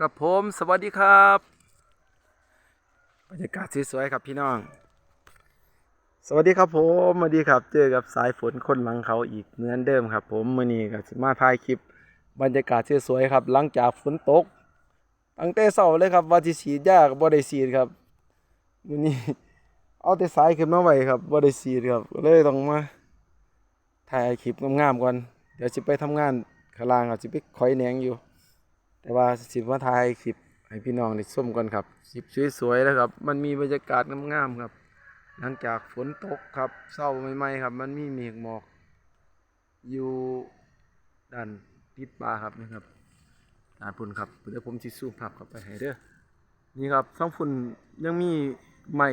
ครับผมสวัสดีครับบรรยากาศสวยๆครับพี่น้อง สวัสดีครับผมสวัสดีครับ เจอกับสายฝนคนหลังเขาอีกเหมือนเดิมครับ ผมมื่อนี้ก็สิมาถ่ายคลิป บรรยากาศสวยๆครับ หลังจากฝนตกตั้งแต่เช้าเลยครับว่าสิฉีดยากบ่ได้ฉีดครับมื่อนี้เอาแต่สายขึ้นมาไว้ครับบ่ได้ฉีดครับเลยต้องมาถ่ายคลิปงามๆก่อนเดี๋ยวสิไปทำงานข้างล่างครับสิไปคอยแหนงอยู่ แต่ว่าสิมาถ่ายคลิปให้พี่น้องได้ชมกันครับคลิปสวยๆนะครับ มันมีบรรยากาศงามๆครับ หลังจากฝนตกครับเศร้าใหม่ๆครับ มันมีเมฆหมอก อยู่ด้านทิศป่าครับนะครับด้านพุ่นครับเดี๋ยวผมสิซูมภาพเข้าไปให้เด้อนี่ครับทั้งฝุ่นยังมีใหม่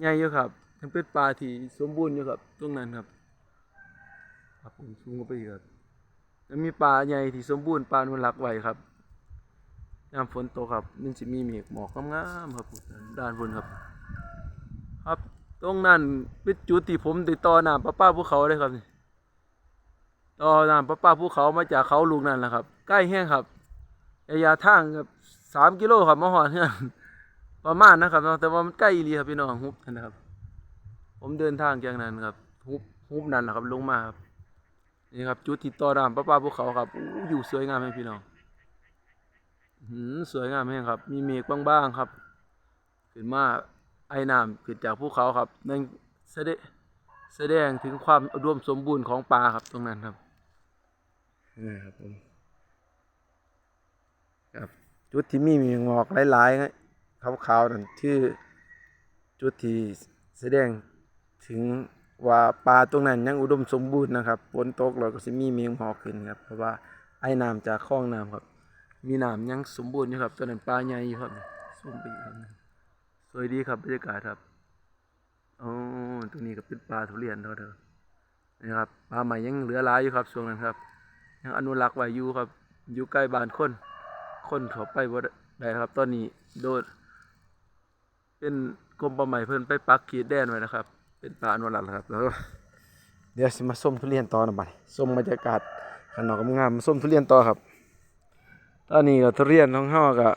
ใหญ่อยู่ครับยังเป็นป่าที่สมบูรณ์อยู่ครับตรงนั้นครับครับผมซูมเข้าไปอีกครับ ยังมีป่าใหญ่ที่สมบูรณ์ป่าอนุรักษ์ไว้ครับยามฝนตกครับมันจะมีเมฆหมอกงามๆครับด้านบนครับ ครับตรงนั้นเป็นจุดที่ผมติดต่อน้ำประปาภูเขาเลยครับต่อน้ำประปาภูเขามาจากเขาลูกนั่นแหละครับ ใกล้แห้งครับระยะทางครับสามกิโลครับมาหอดเนี่ยประมาณนะครับแต่ว่ามันใกล้อีลีครับพี่น้องฮุบนะครับ ผมเดินทางจากนั้นครับฮุบฮุบนั่นแหละครับลงมาครับ นี่ครับจุดติดต่อน้ำประปาภูเขาครับออยู่สวยงามไหมพี่น้องหือสวยงามแห้งครับ มีเมฆบางๆครับ ขึ้นมาไอ้น้ำขึ้นจากภูเขาครับนั่นแสดงแสดงถึงความอุดมสมบูรณ์ของป่าครับตรงนั้นครับนี่ครับผมครับจุดที่มีเมฆหมอกหลายๆขาวๆนั่นชื่อจุดที่แสดงถึง ว่าปลาตรงนั้นยังอุดมสมบูรณ์นะครับฝนตกเราก็จะมีเมฆหมอกขึ้นครับเพราะว่าไอ้น้ำจากคลองน้ำครับ มีน้ำยังสมบูรณ์อยู่ครับตัวนั้นปลาใหญ่อยู่ครับส้มไปอีกครับสวยดีครับบรรยากาศครับอ๋อตัวนี้ก็เป็นปลาทุเรียนเท่าเดิมนี่ครับปลาใหม่ยังเหลือหลายอยู่ครับช่วงนั้นครับ ยังอนุรักษ์ไว้อยู่ครับ อยู่ใกล้บ้านคน คนเขาไปบ่ได้ครับ ตอนนี้โดนเป็นกรมป่าไม้เพิ่นไปปักขีดแดนไว้นะครับ เป็นป่าอนุรักษ์นะครับแล้วเดี๋ยวสิมาส้มทุเรียนต่อนะบัดส้มบรรยากาศขนอกงามส้มทุเรียนต่อครับ ตอนนี้ก็ทุเรียนของเฮาก็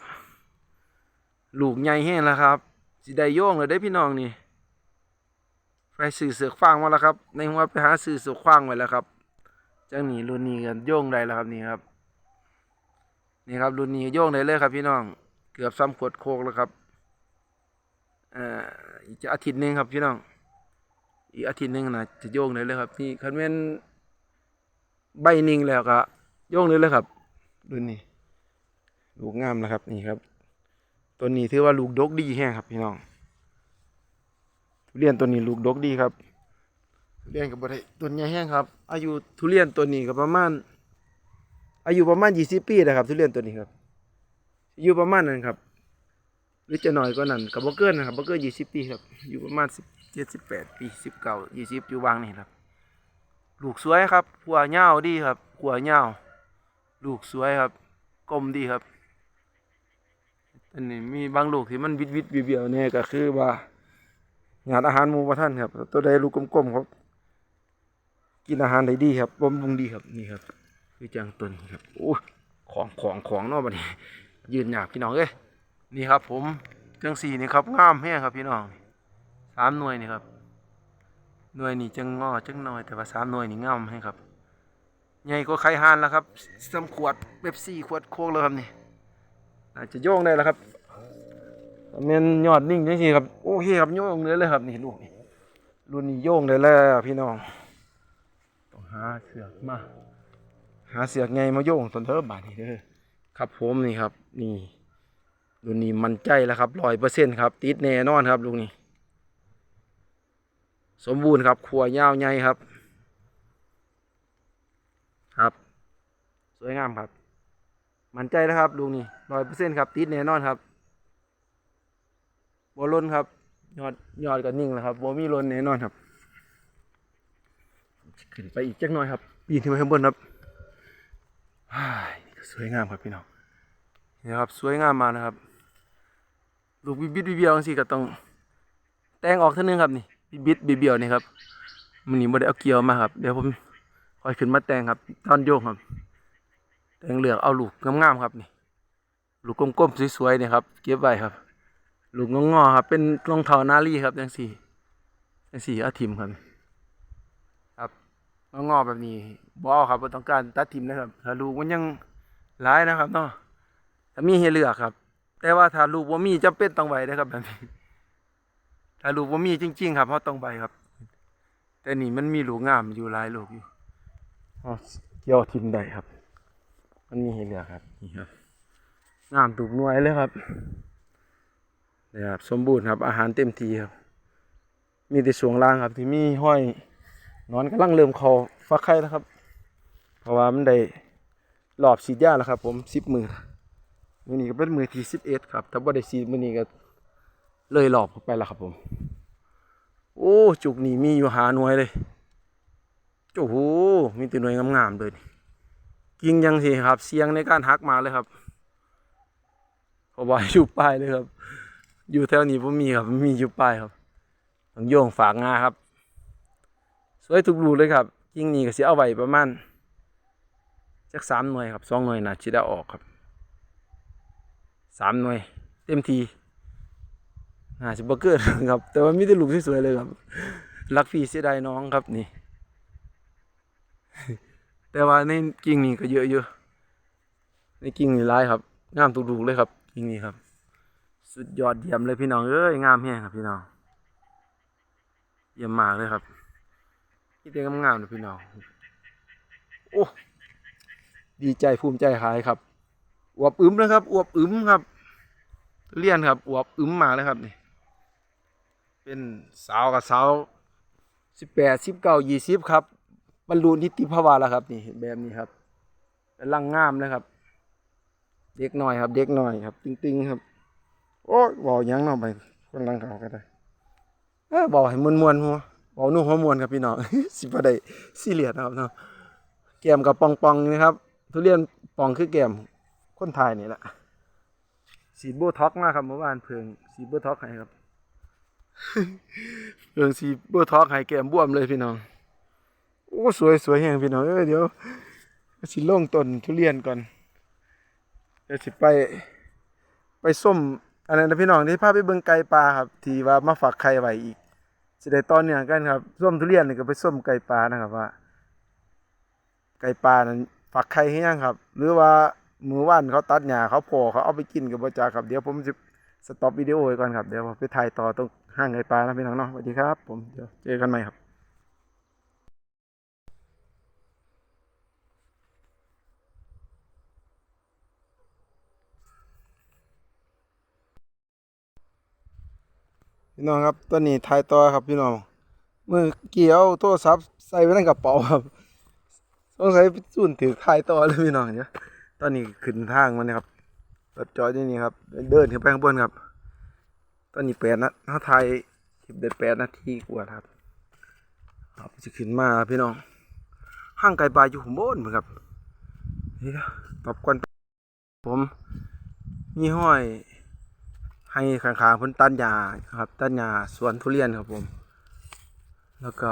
ลูกใหญ่แห้งแล้วครับสิได้โยงเลยได้พี่น้องนี่ไปซื้อเสือกฟางมาแล้วครับ ในหัวไปหาซื้อเสือกฟางไว้แล้วครับจังนี้รุ่นนี้ก็โยงได้แล้วครับนี่ครับ นี่ครับรุ่นนี้โยงได้เลยครับ พี่น้อง เกือบซ้ำขวดโคกแล้วครับอ่ออีกจะอาทิตย์หนึงครับพี่น้อง อีกอาทิตย์หนึงนะจะโยงเลยเลยครับนี่คันแม่นใบนิ่งแล้วก็โยงเลยเลยครับดูนี่ลูกงามนะครับนี่ครับตัวนี้ถือว่าลูกดกดีแห้งครับพี่น้องทุเรียนตัวนี้ลูกดกดีครับทุเรียนกับบ่ได้ต้นใหญ่แห้งครับ อายุทุเรียนตัวนี้ก็ประมาณ อายุประมาณยี่สิบปีนะครับ ทุเรียนตัวนี้ครับอายุประมาณนั้นครับ หรือจะน้อยกว่านั้นกับบ่เกินนะครับบ่เกินยี่สิบปีครับ อยู่ประมาณสิบ เจ็ดสิบแปดปีสิบเก้ายี่สิบอยู่วางนี่ครับ ลูกสวยครับขัวเหย้าดีครับขัวเหย้าลูกสวยครับกลมดีครับอันนี้มีบางลูกที่มันวิดวิดเบี้ยวเนี่ยก็คือว่าหยาดอาหารมูประท่านครับ ตัวใดลูกกลมๆครับ กินอาหารได้ดีครับบำรุงดีครับนี่ครับคือจังตนครับโอ้ของของของเนาะบัดนี้ ยืนหยาบพี่น้องเอ้ยนี่ครับ ผมจังสี่นี่ครับงามแห้งครับพี่น้องามหน่วยนี่ครับหน่วยนี่จังงอจังน้อย แต่ว่าสามหน่วยนี่งามให้ครับใหญ่กว่าไข่ห่านแล้วครับสามขวดเบบซี่ขวดโคกแล้วครับนี่อาจจะโยงได้แล้วครับแม่นยอดนิ่งจังๆครับโอเคครับโยงเลยเลยครับนี่ลูกนี่รุ่นนี้โยงได้แล้วพี่น้องต้องหาเสือกมาหาเสือกไงมาโยงสนเทอบาทนี่เด้อครับผมนี่ครับ นี่รุ่นนี้มันใจแล้วครับร้อยเปอร์เซ็นต์ครับ ติดแน่นอนครับลุงนี้ สมบูรณ์ครับขัวยาวใหญ่ครับ ครับ สวยงามครับ มันใจแล้วครับลุงนี้ร้อยเปอร์เซ็นต์ครับ ติดแน่นอนครับบอล้นครับ ยอดยอดก็นิ่งแล้วครับบมีล้นแน่นอนครับ ขึ้นไปอีกจักหน่อยครับปีนขึ้นไปข้างบนครับฮ่ายนี่ก็สวยงามครับพี่น้องนี่ครับ สวยงามมากนะครับ ลูกบิดบิดเบี้ยวๆจังซี่ก็ต้อง แต่งออกเท่านึงครับนี่ บิดบิดเบี้ยวนี่ครับมันนี่บ่ได้เอาเกี่ยวมาครับ เดี๋ยวผมคอยขึ้นมาแต่งครับ ตอนโยกครับ แต่งเหลืองเอาลูกงามๆครับนี่ลูกกลมๆสวยๆนี่ครับ เก็บไว้ครับ ลูกงอๆครับ เป็นรองเท้านาลีครับจังสี่จังสี่เอาทิมครับ ครับงอๆแบบนี้บเอครับต้องการตัดทิมนะครับถ้าลูกมันยังร้ายนะครับเนาะถ้ามีให้เลือกครับ แต่ว่าถ้าลูกว่ามีจำเป็นต้องไว้นะครับแบบนี้ ถ้าลูกว่ามีจริง ๆ ครับเขาต้องใบครับ แต่นี่มันมีลูกงามอยู่หลายลูกอยู่เอาเกี่ยวทิมได้ครับ มันมีให้เลือกครับนี่ครับงามถูกหน่วยเลยครับนี่ครับสมบูรณ์ครับ อาหารเต็มทีครับ มีแต่ช่วงล่างครับ ที่มีห้อยนอนกำลังเริ่มเขาฟักไข่แล้วครับ เพราะว่ามันได้รอบสีดยาแล้วครับ ผมสิบมือมือนี้ก็เป็นมือที่สิบเอ็ดครับถ้าบ่ได้สีดมือนี้ก็ เลยรอบเข้าไปแล้วครับผม โอ้จุกนี่มีอยู่หาหน่วยเลยโอ้โหมีแต่หน่วยงามๆเลยนี่กิ่งยังสิครับ เสียงในการหักมาเลยครับเพราะว่าอยู่ปลายเลยครับ อยู่แถวนี้ผมมีครับมีอยู่ปลายครับต้องโยงฝากงาครับ สวยทุกรูเลยครับกิ่งนี้ก็เสิเอาไว้ประมาณจักสามหน่วยครับสองหน่วยน่าจะได้ออกครับสามหน่วย เต็มที น่าจะบ่เกินครับ แต่ว่ามีแต่ลูกสวยๆเลยครับ รักพี่เสียดายน้องครับนี่ แต่ว่าในกิ่งนี้ก็เยอะอยู่ในกิ่งนี่หลายครับ งามทุกลูกเลยครับ กิ่งนี้ครับ สุดยอดเยี่ยมเลยพี่น้องเอ้ยงามแห้งครับพี่น้อง เยี่ยมมากเลยครับนี่เป็นงามๆนะพี่น้อง โอ้ดีใจภูมิใจหายครับอวบอึมนะครับอวบอึมครับเรียนครับอวบอึมมากเลยครับนี่ เป็นสาวกับสาวสิบแปดสิบเก้ายี่สิบครับบรรลุนิติภาวะแล้วครับ นี่แบบนี้ครับร่างงามเลยครับ เด็กหน่อยครับ เด็กหน่อยครับ ตึงๆครับ โอ้ยบอกยังเนาะไปคนลังเขาก็ได้เออบอกให้มวนมวนหัวบอกนุ่หัวมวนครับพี่น้องสิบ่ได้ซีเรียสนะครับเนาะแก้มกับปองปองนะครับ ทุเรียนปองคือแก้มคนไทยนี่แหละสีดโบท็อกมาครับเมื่อวานเพิ่งสีดโบท็อกให้ครับ เรื่องสีเบอร์ทอกให้แก้มบวมเลยพี่น้อง โอ้สวยสวยแห่งพี่น้องเอเดี๋ยวสิลงต้นทุเรียนก่อนเดี๋ยวสิไป ไปส้มอันนั้นนะพี่น้องที่พาไปเบิ่งไก่ปลาครับ ที่ว่ามาฝากไข่ไว้อีกสิได้ตอนเนื่องกันครับส้มทุเรียนนี่ก็ไปส้มไก่ปลานะครับว่า ไก่ปลานั้นฝากไข่ให้ยังครับ หรือว่ามือว่านเขาตัดหญ้าเขาโผล่เขาเอาไปกินกับบ่จาครับเดี๋ยวผมจะสต็อปวิดีโอไว้ก่อนครับเดี๋ยวผมไปถ่ายต่อตรง ห้างไก่ปลานะพี่น้องเนาะสวัสดีครับ ผมเดี๋ยวเจอกันใหม่ครับพี่น้องครับตอนนี้ถ่ายต่อครับพี่น้องเมื่อกี้เอาโทรศัพท์ใส่ไว้ในกระเป๋าครับสงสัยสุ่นถือถ่ายต่อเลยพี่น้องเนี่ยตอนนี้ขึ้นทางมันนะครับรถจอดที่นี่ครับ เดินขึ้นไปข้างบนครับ ตอนนี้แปดนะถ้าไทยคลิปได้แปดนาทีกว่าครับครับจะขึ้นมาพี่น้องห้างไก่ปลาอยู่ข้างบนเหมือนครับนี่ตอบก่อนผมมีห้อย ให้ขางๆเพ้นตันยาครับ ตันยาสวนทุเรียนครับผม แล้วก็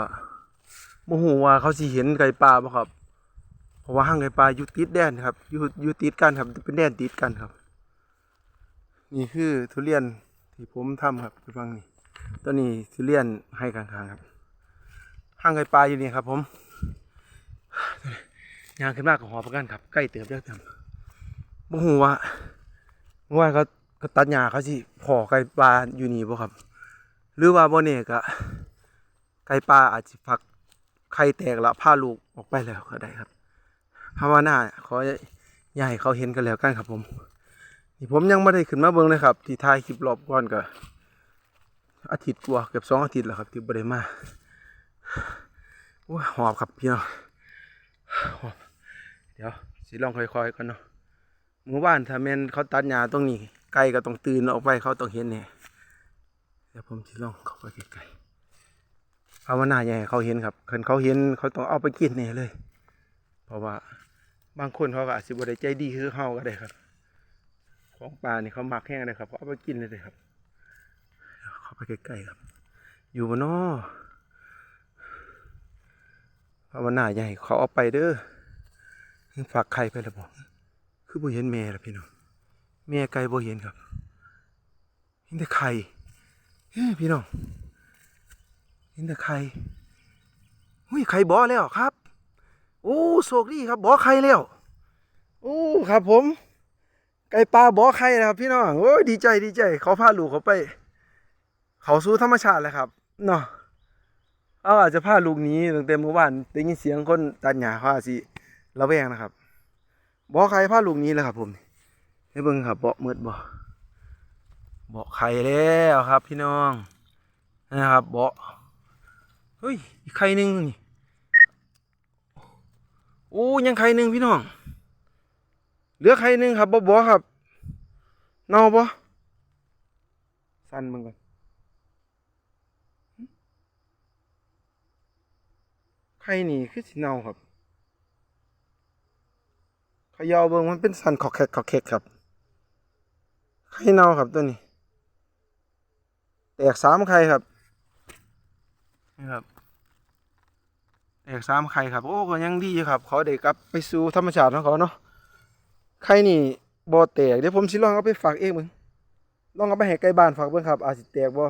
โมโหว่าเขาสิเห็นไก่ปลาบ่ครับ เพราะว่าห้างไก่ปลาอยู่ติดแดนครับอยู่อยู่ติดกันครับเป็นแดนติดกันครับ นี่คือทุเรียน ที่ผมทำครับคือฟังนี่ตัวนี้ทุเรียนให้ข้างๆครับห้างไก่ปลาอยู่นี่ครับ ผมยางขึ้นมากกับหอประกันครับ ใกล้เติบแล้วเติมโมโหว่าเมื่อวานเขาเขาตัดหญ้าเขาสิพอไก่ปลาอยู่นี่บ่ครับ หรือว่าบ่เนี่ยก็ไก่ปลาอาจจะฟักไข่แตกแล้วพาลูกออกไปแล้วก็ได้ครับภาวนาขออย่าให้เขาเห็นกันแล้วกันครับผม นี่ผมยังไม่ได้ขึ้นมาเบิ่งเลยครับ ที่ถ่ายคลิปรอบก่อนก็อาทิตย์กว่าเกือบสองอาทิตย์แล้วครับ ที่บ่ได้มาโอ้หอบครับพี่น้องหอบเดี๋ยวสิลองค่อยๆก่อนเนาะหมู่บ้านถ้าแมนเขาตัดหญ้าตรงนี้ไก่ก็ต้องตื่นออกไปเขาต้องเห็นเนี่ยเดี๋ยวผมสิลองเข้าไปใกล้ๆภาวนาอย่าให้เขาเห็นครับคนเขาเห็นเขาต้องเอาไปกินแน่เลย เพราะว่าบางคนเขาก็อาจสิบ่ได้ใจดีคือเฮาก็ได้ครับ ของปลานี่เขาหมักแห้งเลยครับเขาเอาไปกินเลยเลยครับ เข้าไปใกล้ๆครับ อยู่บนนอภาวนาใหญ่เขาเอาไปเด้อฝากไข่ไปแล้วบอกคือบ่เห็นแม่ละพี่น้องแม่ไก่บ่เห็นครับเห็นแต่ไข่เฮ้พี่น้องเห็นแต่ไข่หุ้ยไข่บ่แล้วครับ โอ้โชคดีครับบ่ไข่แล้ว โอ้ครับผม ไก่ปลาบ่อไข่นะครับ พี่น้องโอ้ยดีใจดีใจ เขาพาลูกเขาไป เขาสู่ธรรมชาติเลยครับเนาะเอาอาจจะพาลูกนี้ตั้งแต่เมื่อวานได้ยินเสียงคนตัดหญ้าเขาอาจสิระแวงนะครับบ่อไข่พาลูกนี้เลยครับ ผมให้เบิ่งครับเบาะมืดบ่เบาะไข่แล้วครับ พี่น้องนะครับเบาะเฮ้ยอีกไข่หนึ่งนี่โอ้ยังไข่หนึ่งพี่น้อง เหลือไข่หนึ่งครับบ่บ่ครับเน่าบ่สั่นมึงก่อนไข่นี่คือสิเน่าครับเขยาวเบิ่งมันเป็นสันขอกแขกขอกแขกครับไข่เน่าครับตัวนี้ แตกสามไข่ครับนี่ครับแตกสามไข่ครับ โอ้ก็ยังดีอยู่ครับ เขาได้กลับไปสู่ธรรมชาติของเขาเนาะ ไข่นี่บ่แตกเดี๋ยวผมสิลองเอาไปฝากเองมึงลองเอาไปให้ไก่บ้านฝากเบิ่งครับ อาจสิแตกบ่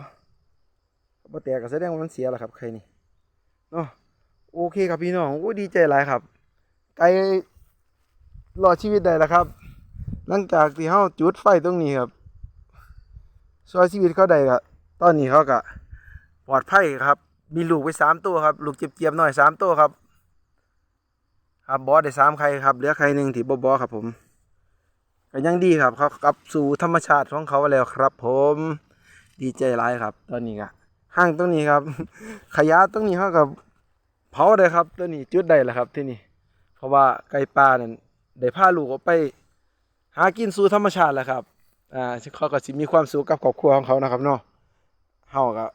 บ่แตกก็แสดงว่ามันเสียแล้วครับไข่นี่เนาะโอเคครับพี่น้องโอ้ดีใจหลายครับ ไก่รอดชีวิตได้แล้วครับ หลังจากที่เฮาจุดไฟตรงนี้ครับซอยชีวิตเขาได้ก็ตอนนี้เขาก็ปลอดภัยครับ มีลูกไปสามตัวครับ ลูกเจียบๆหน่อยสามตัวครับ ครับบอสได้สามไข่ครับเหลือไข่หนึ่งที่บอบอครับผม ก็ยังดีครับเขากลับสู่ธรรมชาติของเขาแล้วครับ ผมดีใจร้ายครับ ตอนนี้ก็ห้างตรงนี้ครับ ขยะตรงนี้เขากับเผาได้ครับตัวนี้จุดได้แหละครับที่นี่เพราะว่าไก่ป่านั่นได้พาลูกออกไป หากินสู่ธรรมชาติแหละครับอ่าเขาก็สิมีความสุขกับครอบครัวของเขานะครับเนาะเฮาก็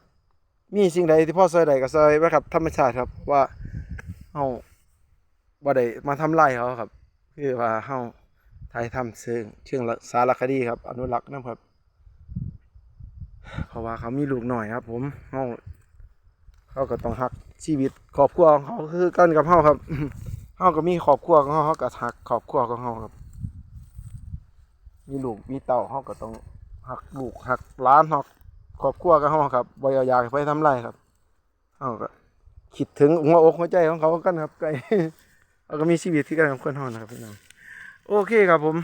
มีสิ่งใดที่พ่อซอยใดก็ซอยไว้ครับ ธรรมชาติครับว่าเฮาบ่ได้มาทำลายเขาครับ คือว่าเฮา ถ่ายทำเชิงเชิงสารคดีครับ อนุรักษ์นะครับ เพราะว่าเขามีลูกหน่อยครับ ผมเฮาเขาก็ต้องหักชีวิตครอบครัวของเขาคือกันกับเฮาครับเฮาก็มีครอบครัวของเฮาเฮาก็หักครอบครัวของเฮาครับ มีลูกมีเต้าเฮาก็ต้องหักลูกหักล้านหักครอบครัวกับเฮาครับบ่อยากไปทำลายครับเฮาก็คิดถึงหัวอกหัวใจของเขากันครับไก่เราก็มีชีวิตที่กันกับคนเฮานะครับพี่น้อง โอเคครับผม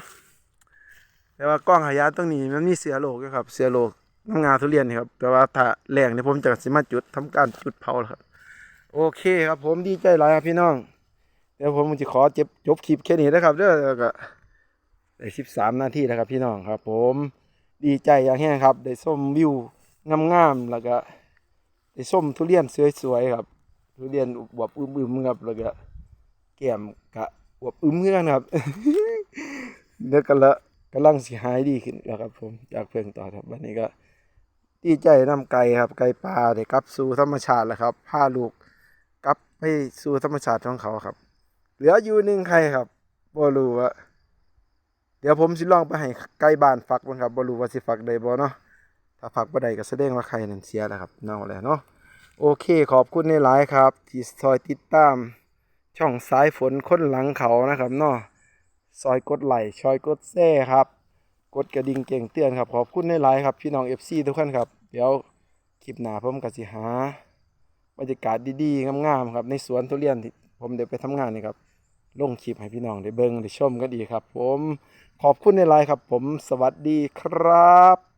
แต่ว่ากล้องขยะตรงนี้มันมีเสือโลกครับ เสือโลกน้ำงาทุเรียนนี่ครับแต่ว่าถ้าแรงเนี่ยผมจะสิมาจุดทำการจุดเผาครับ โอเคครับผมดีใจหลายครับพี่น้อง เดี๋ยวผมจะขอเจ็บจบคลิปแค่นี้นะครับเด้อแล้วก็ได้สิบสามนาทีนะครับพี่น้องครับ ผมดีใจอย่างแห้งครับ ได้ส้มวิวงามๆแล้วก็ได้ส้มทุเรียนสวยๆครับ ทุเรียนบวบอึมๆครับแล้วก็แก้มกะอวบอึมเพื่อนครับ เดี๋ยวกันละกำลังสิหายดีขึ้นแล้วครับผมจากเพื่อนต่อครับ วันนี้ก็ดีใจนำไก่ครับ ไก่ปลาได้กลับสู่ธรรมชาติแล้วครับพาลูกกลับไปสู่ธรรมชาติของเขาครับ เหลืออยู่หนึ่งไข่ครับบ่รู้ว่าเดี๋ยวผมสิลองไปให้ไก่บ้านฝักมันครับบ่รู้ว่าสิฝักได้บ่เนาะถ้าฝักบ่ได้ก็แสดงว่าไข่นั้นเสียแล้วครับเน่าแล้วเนาะโอเคขอบคุณในหลายครับ ที่คอยติดตามช่องสายฝนค้นหลังเขานะครับเนาะ ซอยกดไลค์ซอยกดแซ่ครับ กดกระดิ่งเก่งเตือนครับ ขอบคุณในไลน์ครับ พี่น้อง FC ทุกท่านครับ เดี๋ยวคลิปหน้าผมกับสิหาบรรยากาศดีๆงามๆครับ ในสวนทุเรียนที่ผมเดี๋ยวไปทำงานนี่ครับลงคลิปให้พี่น้องได้เบิ่งได้ชมก็ดีครับ ผมขอบคุณในไลน์ครับ ผมสวัสดีครับ